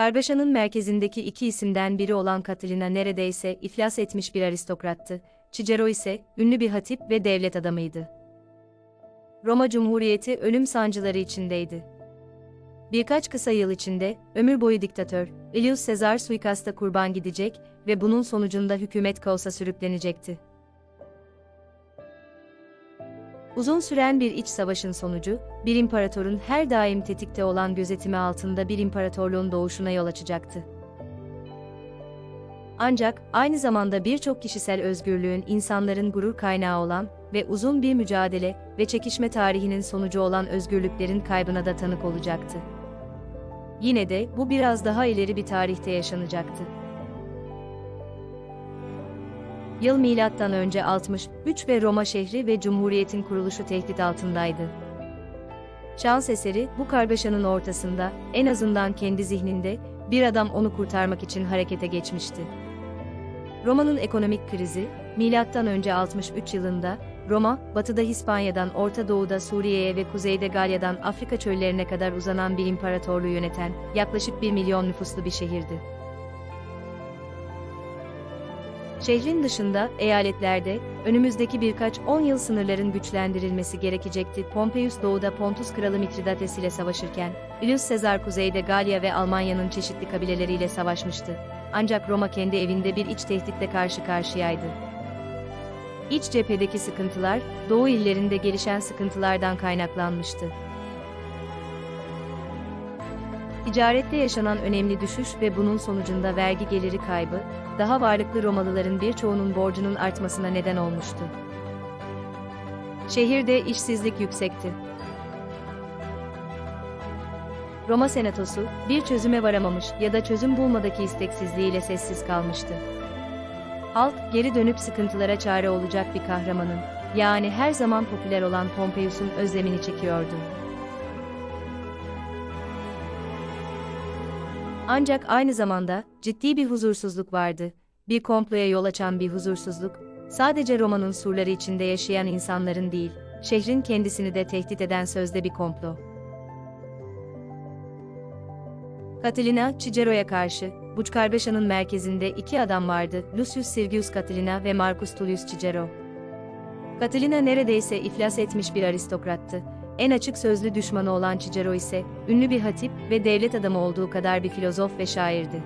Kargaşanın merkezindeki iki isimden biri olan Katilina neredeyse iflas etmiş bir aristokrattı, Cicero ise ünlü bir hatip ve devlet adamıydı. Roma Cumhuriyeti ölüm sancıları içindeydi. Birkaç kısa yıl içinde ömür boyu diktatör Julius Caesar suikasta kurban gidecek ve bunun sonucunda hükümet kaosa sürüklenecekti. Uzun süren bir iç savaşın sonucu, bir imparatorun her daim tetikte olan gözetimi altında bir imparatorluğun doğuşuna yol açacaktı. Ancak aynı zamanda birçok kişisel özgürlüğün insanların gurur kaynağı olan ve uzun bir mücadele ve çekişme tarihinin sonucu olan özgürlüklerin kaybına da tanık olacaktı. Yine de bu biraz daha ileri bir tarihte yaşanacaktı. Yıl milattan önce 63 ve Roma şehri ve cumhuriyetin kuruluşu tehdit altındaydı. Şans eseri bu kargaşanın ortasında, en azından kendi zihninde, bir adam onu kurtarmak için harekete geçmişti. Roma'nın ekonomik krizi, milattan önce 63 yılında, Roma, batıda İspanya'dan Orta Doğu'da Suriye'ye ve kuzeyde Galya'dan Afrika çöllerine kadar uzanan bir imparatorluğu yöneten, yaklaşık 1 milyon nüfuslu bir şehirdi. Şehrin dışında, eyaletlerde, önümüzdeki birkaç on yıl sınırların güçlendirilmesi gerekecekti. Pompeius doğuda Pontus kralı Mitridates ile savaşırken, Julius Caesar kuzeyde Galya ve Almanya'nın çeşitli kabileleriyle savaşmıştı. Ancak Roma kendi evinde bir iç tehditle karşı karşıyaydı. İç cephedeki sıkıntılar, Doğu illerinde gelişen sıkıntılardan kaynaklanmıştı. Ticarette yaşanan önemli düşüş ve bunun sonucunda vergi geliri kaybı, daha varlıklı Romalıların birçoğunun borcunun artmasına neden olmuştu. Şehirde işsizlik yüksekti. Roma Senatosu, bir çözüme varamamış ya da çözüm bulmadaki isteksizliğiyle sessiz kalmıştı. Halk, geri dönüp sıkıntılara çare olacak bir kahramanın, yani her zaman popüler olan Pompeius'un özlemini çekiyordu. Ancak aynı zamanda ciddi bir huzursuzluk vardı. Bir komploya yol açan bir huzursuzluk, sadece Roma'nın surları içinde yaşayan insanların değil, şehrin kendisini de tehdit eden sözde bir komplo. Catilina, Cicero'ya karşı, bu kargaşanın merkezinde iki adam vardı, Lucius Sirgius Catilina ve Marcus Tullius Cicero. Catilina neredeyse iflas etmiş bir aristokrattı en açık sözlü düşmanı olan Cicero ise, ünlü bir hatip ve devlet adamı olduğu kadar bir filozof ve şairdi.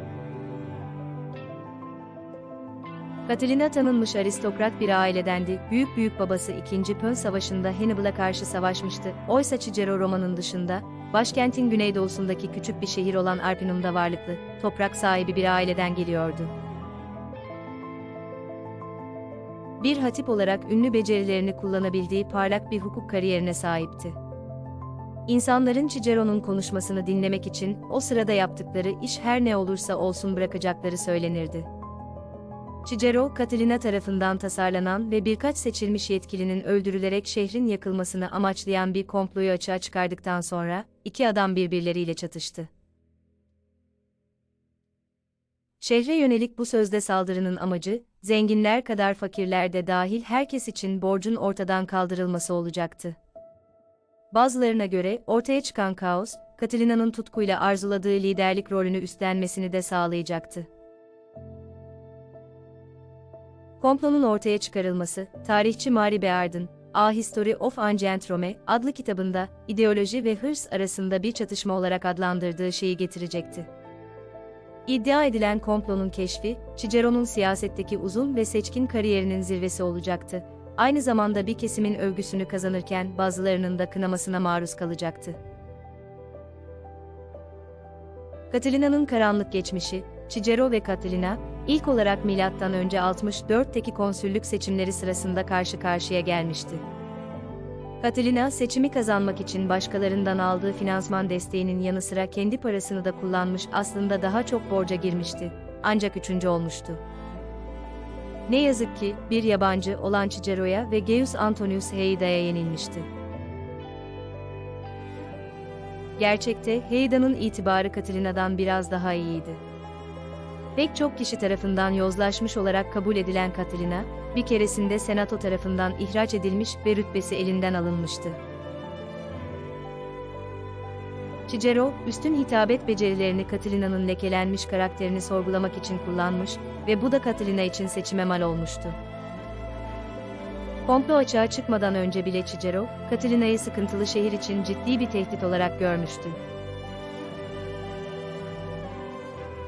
Catilina tanınmış aristokrat bir ailedendi, büyük büyük babası 2. Pön Savaşı'nda Hannibal'a karşı savaşmıştı, oysa Cicero Roma'nın dışında, başkentin güneydoğusundaki küçük bir şehir olan Arpinum'da varlıklı, toprak sahibi bir aileden geliyordu. Bir hatip olarak ünlü becerilerini kullanabildiği parlak bir hukuk kariyerine sahipti. İnsanların Cicero'nun konuşmasını dinlemek için o sırada yaptıkları iş her ne olursa olsun bırakacakları söylenirdi. Cicero, Catilina tarafından tasarlanan ve birkaç seçilmiş yetkilinin öldürülerek şehrin yakılmasını amaçlayan bir komployu açığa çıkardıktan sonra, iki adam birbirleriyle çatıştı. Şehre yönelik bu sözde saldırının amacı, zenginler kadar fakirler de dahil herkes için borcun ortadan kaldırılması olacaktı. Bazılarına göre ortaya çıkan kaos, Katilina'nın tutkuyla arzuladığı liderlik rolünü üstlenmesini de sağlayacaktı. Komplonun ortaya çıkarılması, tarihçi Mari Beard'ın A History of Ancient Rome adlı kitabında ideoloji ve hırs arasında bir çatışma olarak adlandırdığı şeyi getirecekti. İddia edilen komplonun keşfi, Cicero'nun siyasetteki uzun ve seçkin kariyerinin zirvesi olacaktı. Aynı zamanda bir kesimin övgüsünü kazanırken bazılarının da kınamasına maruz kalacaktı. Katilina'nın karanlık geçmişi, Cicero ve Catilina, ilk olarak önce 64'teki konsüllük seçimleri sırasında karşı karşıya gelmişti. Catilina seçimi kazanmak için başkalarından aldığı finansman desteğinin yanı sıra kendi parasını da kullanmış aslında daha çok borca girmişti. Ancak üçüncü olmuştu. Ne yazık ki bir yabancı olan Cicero'ya ve Gaius Antonius Heida'ya yenilmişti. Gerçekte Heida'nın itibarı Katilina'dan biraz daha iyiydi. Pek çok kişi tarafından yozlaşmış olarak kabul edilen Katilina, bir keresinde senato tarafından ihraç edilmiş ve rütbesi elinden alınmıştı. Cicero, üstün hitabet becerilerini Katilina'nın lekelenmiş karakterini sorgulamak için kullanmış ve bu da Katilina için seçime mal olmuştu. Komplo açığa çıkmadan önce bile Cicero, Katilina'yı sıkıntılı şehir için ciddi bir tehdit olarak görmüştü.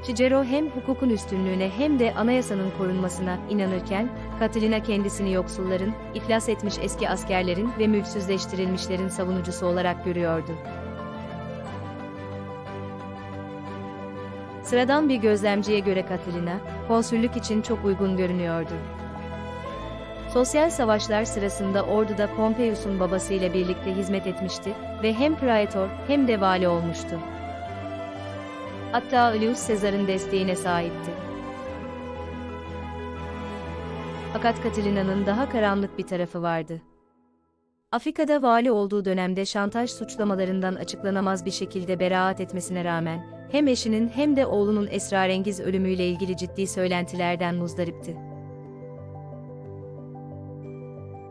Cicero hem hukukun üstünlüğüne hem de anayasanın korunmasına inanırken, Katilina kendisini yoksulların, iflas etmiş eski askerlerin ve mülksüzleştirilmişlerin savunucusu olarak görüyordu. Sıradan bir gözlemciye göre Katilina, konsüllük için çok uygun görünüyordu. Sosyal savaşlar sırasında orduda Pompeius'un babasıyla birlikte hizmet etmişti ve hem praetor hem de vali olmuştu. Hatta Julius Caesar'ın desteğine sahipti. Fakat Katilina'nın daha karanlık bir tarafı vardı. Afrika'da vali olduğu dönemde şantaj suçlamalarından açıklanamaz bir şekilde beraat etmesine rağmen, hem eşinin hem de oğlunun esrarengiz ölümüyle ilgili ciddi söylentilerden muzdaripti.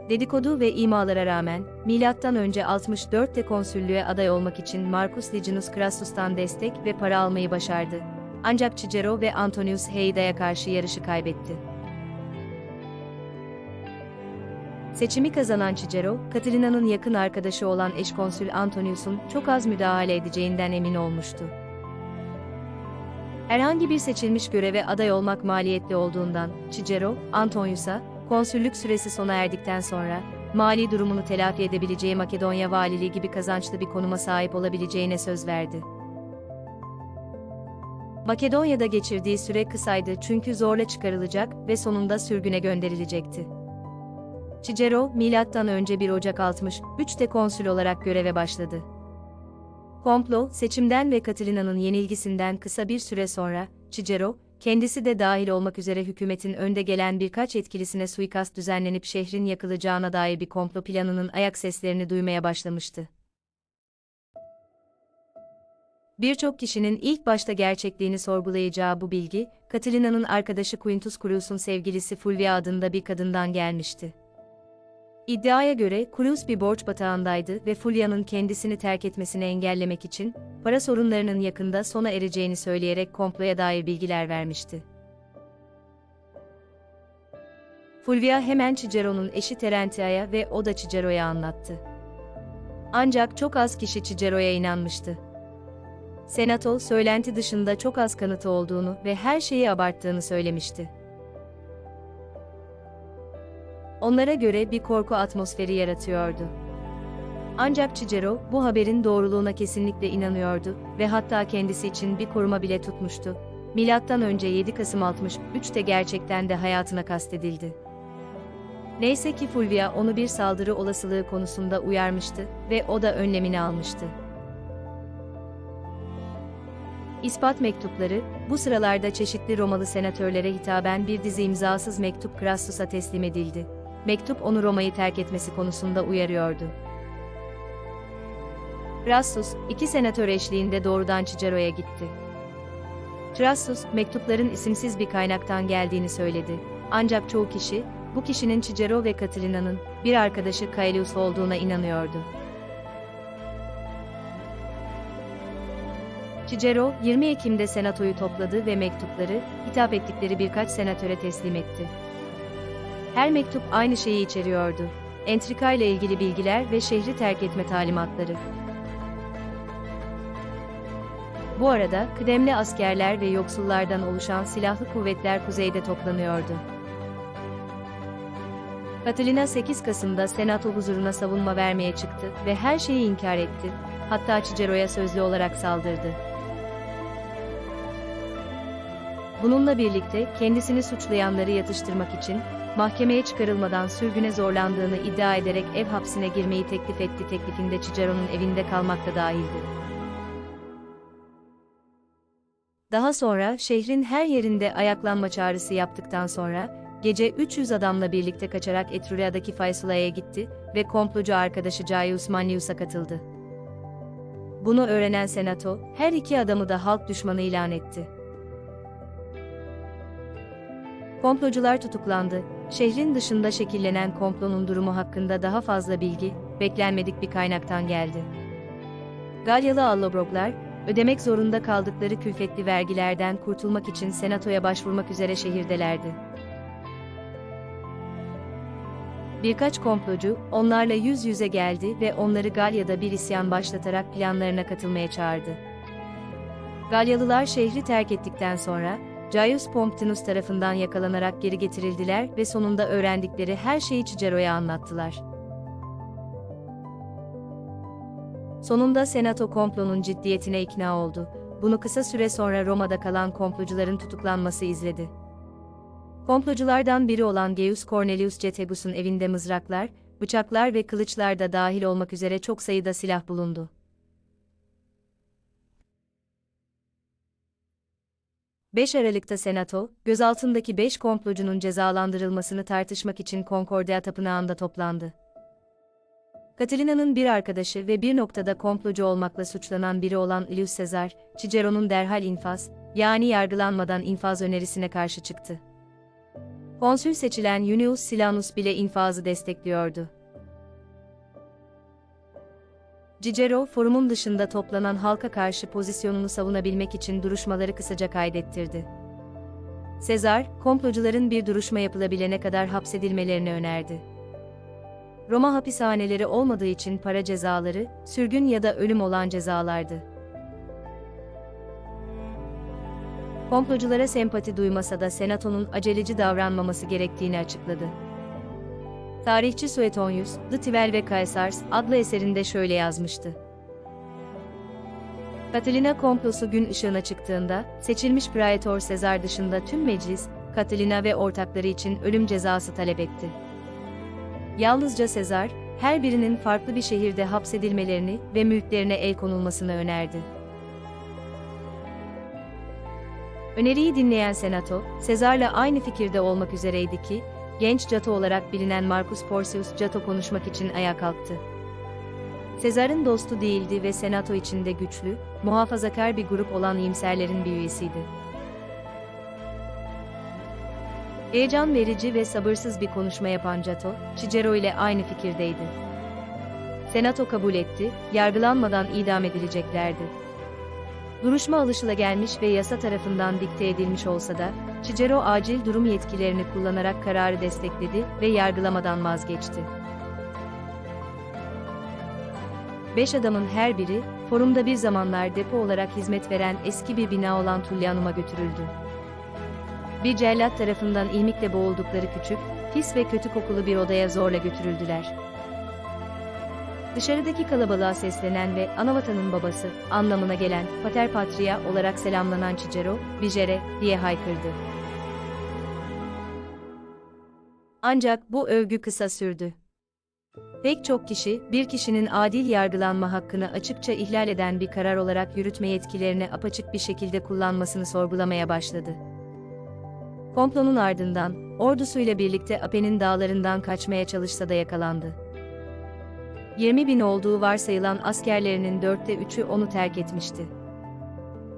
Dedikodu ve imalara rağmen, önce 64'te konsüllüğe aday olmak için Marcus Licinius Crassus'tan destek ve para almayı başardı. Ancak Cicero ve Antonius Heida'ya karşı yarışı kaybetti. Seçimi kazanan Cicero, Katilina'nın yakın arkadaşı olan eşkonsül Antonius'un çok az müdahale edeceğinden emin olmuştu. Herhangi bir seçilmiş göreve aday olmak maliyetli olduğundan, Cicero, Antonius'a, konsüllük süresi sona erdikten sonra, mali durumunu telafi edebileceği Makedonya valiliği gibi kazançlı bir konuma sahip olabileceğine söz verdi. Makedonya'da geçirdiği süre kısaydı çünkü zorla çıkarılacak ve sonunda sürgüne gönderilecekti. Cicero, önce 1 Ocak 63'te konsül olarak göreve başladı. Komplo, seçimden ve Katilina'nın yenilgisinden kısa bir süre sonra, Cicero, kendisi de dahil olmak üzere hükümetin önde gelen birkaç etkilisine suikast düzenlenip şehrin yakılacağına dair bir komplo planının ayak seslerini duymaya başlamıştı. Birçok kişinin ilk başta gerçekliğini sorgulayacağı bu bilgi, Katilina'nın arkadaşı Quintus Cruius'un sevgilisi Fulvia adında bir kadından gelmişti. İddiaya göre Cruz bir borç batağındaydı ve Fulya'nın kendisini terk etmesini engellemek için para sorunlarının yakında sona ereceğini söyleyerek komploya dair bilgiler vermişti. Fulvia hemen Cicero'nun eşi Terentia'ya ve o da Cicero'ya anlattı. Ancak çok az kişi Cicero'ya inanmıştı. Senato, söylenti dışında çok az kanıtı olduğunu ve her şeyi abarttığını söylemişti. Onlara göre bir korku atmosferi yaratıyordu. Ancak Cicero bu haberin doğruluğuna kesinlikle inanıyordu ve hatta kendisi için bir koruma bile tutmuştu. Milattan önce 7 Kasım 63'te gerçekten de hayatına kastedildi. Neyse ki Fulvia onu bir saldırı olasılığı konusunda uyarmıştı ve o da önlemini almıştı. İspat mektupları, bu sıralarda çeşitli Romalı senatörlere hitaben bir dizi imzasız mektup Crassus'a teslim edildi. Mektup onu Roma'yı terk etmesi konusunda uyarıyordu. Crassus, iki senatör eşliğinde doğrudan Cicero'ya gitti. Crassus, mektupların isimsiz bir kaynaktan geldiğini söyledi. Ancak çoğu kişi, bu kişinin Cicero ve Catilina'nın bir arkadaşı Caelius olduğuna inanıyordu. Cicero, 20 Ekim'de senatoyu topladı ve mektupları, hitap ettikleri birkaç senatöre teslim etti. Her mektup aynı şeyi içeriyordu. Entrika ile ilgili bilgiler ve şehri terk etme talimatları. Bu arada, kıdemli askerler ve yoksullardan oluşan silahlı kuvvetler kuzeyde toplanıyordu. Katalina 8 Kasım'da Senato huzuruna savunma vermeye çıktı ve her şeyi inkar etti, hatta Cicero'ya sözlü olarak saldırdı. Bununla birlikte kendisini suçlayanları yatıştırmak için mahkemeye çıkarılmadan sürgüne zorlandığını iddia ederek ev hapsine girmeyi teklif etti. Teklifinde Cicero'nun evinde kalmak da dahildi. Daha sonra şehrin her yerinde ayaklanma çağrısı yaptıktan sonra gece 300 adamla birlikte kaçarak Etruria'daki Faisula'ya gitti ve komplocu arkadaşı Gaius Manlius'a katıldı. Bunu öğrenen senato, her iki adamı da halk düşmanı ilan etti. Komplocular tutuklandı. Şehrin dışında şekillenen komplonun durumu hakkında daha fazla bilgi, beklenmedik bir kaynaktan geldi. Galyalı Allobroglar, ödemek zorunda kaldıkları külfetli vergilerden kurtulmak için senatoya başvurmak üzere şehirdelerdi. Birkaç komplocu, onlarla yüz yüze geldi ve onları Galya'da bir isyan başlatarak planlarına katılmaya çağırdı. Galyalılar şehri terk ettikten sonra, Gaius Pomptinus tarafından yakalanarak geri getirildiler ve sonunda öğrendikleri her şeyi Cicero'ya anlattılar. Sonunda Senato komplonun ciddiyetine ikna oldu. Bunu kısa süre sonra Roma'da kalan komplocuların tutuklanması izledi. Komploculardan biri olan Gaius Cornelius Cetegus'un evinde mızraklar, bıçaklar ve kılıçlar da dahil olmak üzere çok sayıda silah bulundu. 5 Aralık'ta Senato, gözaltındaki 5 komplocunun cezalandırılmasını tartışmak için Concordia Tapınağı'nda toplandı. Catilina'nın bir arkadaşı ve bir noktada komplocu olmakla suçlanan biri olan Julius Caesar, Cicero'nun derhal infaz, yani yargılanmadan infaz önerisine karşı çıktı. Konsül seçilen Junius Silanus bile infazı destekliyordu. Cicero, forumun dışında toplanan halka karşı pozisyonunu savunabilmek için duruşmaları kısaca kaydettirdi. Sezar, komplocuların bir duruşma yapılabilene kadar hapsedilmelerini önerdi. Roma hapishaneleri olmadığı için para cezaları, sürgün ya da ölüm olan cezalardı. Komploculara sempati duymasa da senatonun aceleci davranmaması gerektiğini açıkladı. Tarihçi Suetonius, The Tivel ve Caesars adlı eserinde şöyle yazmıştı. Catilina komplosu gün ışığına çıktığında, seçilmiş Praetor Sezar dışında tüm meclis, Catilina ve ortakları için ölüm cezası talep etti. Yalnızca Sezar, her birinin farklı bir şehirde hapsedilmelerini ve mülklerine el konulmasını önerdi. Öneriyi dinleyen Senato, Sezar'la aynı fikirde olmak üzereydi ki, genç Cato olarak bilinen Marcus Porcius Cato konuşmak için ayağa kalktı. Sezar'ın dostu değildi ve Senato içinde güçlü, muhafazakar bir grup olan iyimserlerin bir üyesiydi. Heyecan verici ve sabırsız bir konuşma yapan Cato, Cicero ile aynı fikirdeydi. Senato kabul etti, yargılanmadan idam edileceklerdi. Duruşma alışılagelmiş ve yasa tarafından dikte edilmiş olsa da, Cicero acil durum yetkilerini kullanarak kararı destekledi ve yargılamadan vazgeçti. Beş adamın her biri, forumda bir zamanlar depo olarak hizmet veren eski bir bina olan Tullianum'a götürüldü. Bir cellat tarafından ilmikle boğuldukları küçük, pis ve kötü kokulu bir odaya zorla götürüldüler. Dışarıdaki kalabalığa seslenen ve Anavatan'ın babası anlamına gelen Pater Patria olarak selamlanan Cicero, Bicere diye haykırdı. Ancak bu övgü kısa sürdü. Pek çok kişi, bir kişinin adil yargılanma hakkını açıkça ihlal eden bir karar olarak yürütme yetkilerini apaçık bir şekilde kullanmasını sorgulamaya başladı. Komplonun ardından, ordusuyla birlikte Apen'in dağlarından kaçmaya çalışsa da yakalandı. 20 bin olduğu varsayılan askerlerinin dörtte üçü onu terk etmişti.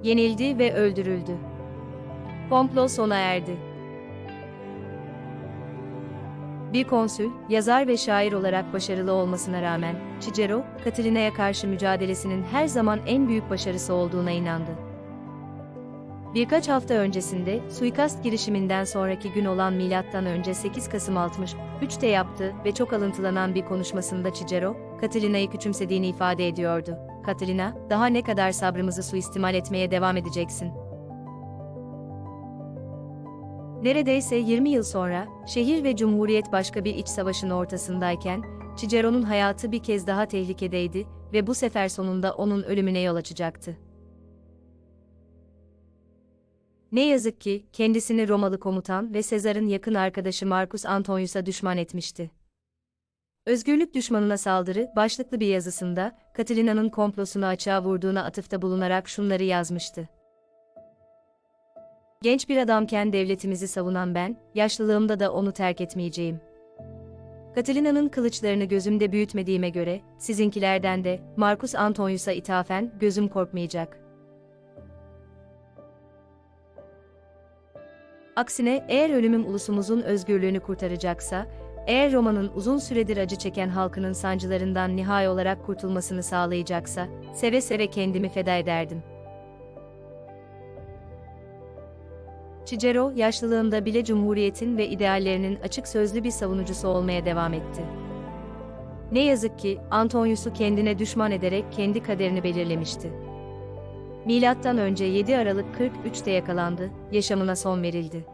Yenildi ve öldürüldü. Komplo sona erdi. Bir konsül, yazar ve şair olarak başarılı olmasına rağmen, Cicero, Katilina'ya karşı mücadelesinin her zaman en büyük başarısı olduğuna inandı. Birkaç hafta öncesinde, suikast girişiminden sonraki gün olan önce 8 Kasım 60, 3'te yaptı ve çok alıntılanan bir konuşmasında Cicero, Katilina'yı küçümsediğini ifade ediyordu. Katilina, daha ne kadar sabrımızı suistimal etmeye devam edeceksin? Neredeyse 20 yıl sonra, şehir ve cumhuriyet başka bir iç savaşın ortasındayken, Cicero'nun hayatı bir kez daha tehlikedeydi ve bu sefer sonunda onun ölümüne yol açacaktı. Ne yazık ki, kendisini Romalı komutan ve Sezar'ın yakın arkadaşı Marcus Antonius'a düşman etmişti. Özgürlük düşmanına saldırı başlıklı bir yazısında, Katilina'nın komplosunu açığa vurduğuna atıfta bulunarak şunları yazmıştı. Genç bir adamken devletimizi savunan ben, yaşlılığımda da onu terk etmeyeceğim. Katilina'nın kılıçlarını gözümde büyütmediğime göre, sizinkilerden de, Marcus Antonius'a ithafen, gözüm korkmayacak.'' Aksine eğer ölümüm ulusumuzun özgürlüğünü kurtaracaksa, Eğer Roma'nın uzun süredir acı çeken halkının sancılarından nihai olarak kurtulmasını sağlayacaksa, seve seve kendimi feda ederdim. Cicero, yaşlılığında bile Cumhuriyet'in ve ideallerinin açık sözlü bir savunucusu olmaya devam etti. Ne yazık ki, Antonius'u kendine düşman ederek kendi kaderini belirlemişti. Milattan önce 7 Aralık 43'te yakalandı, yaşamına son verildi.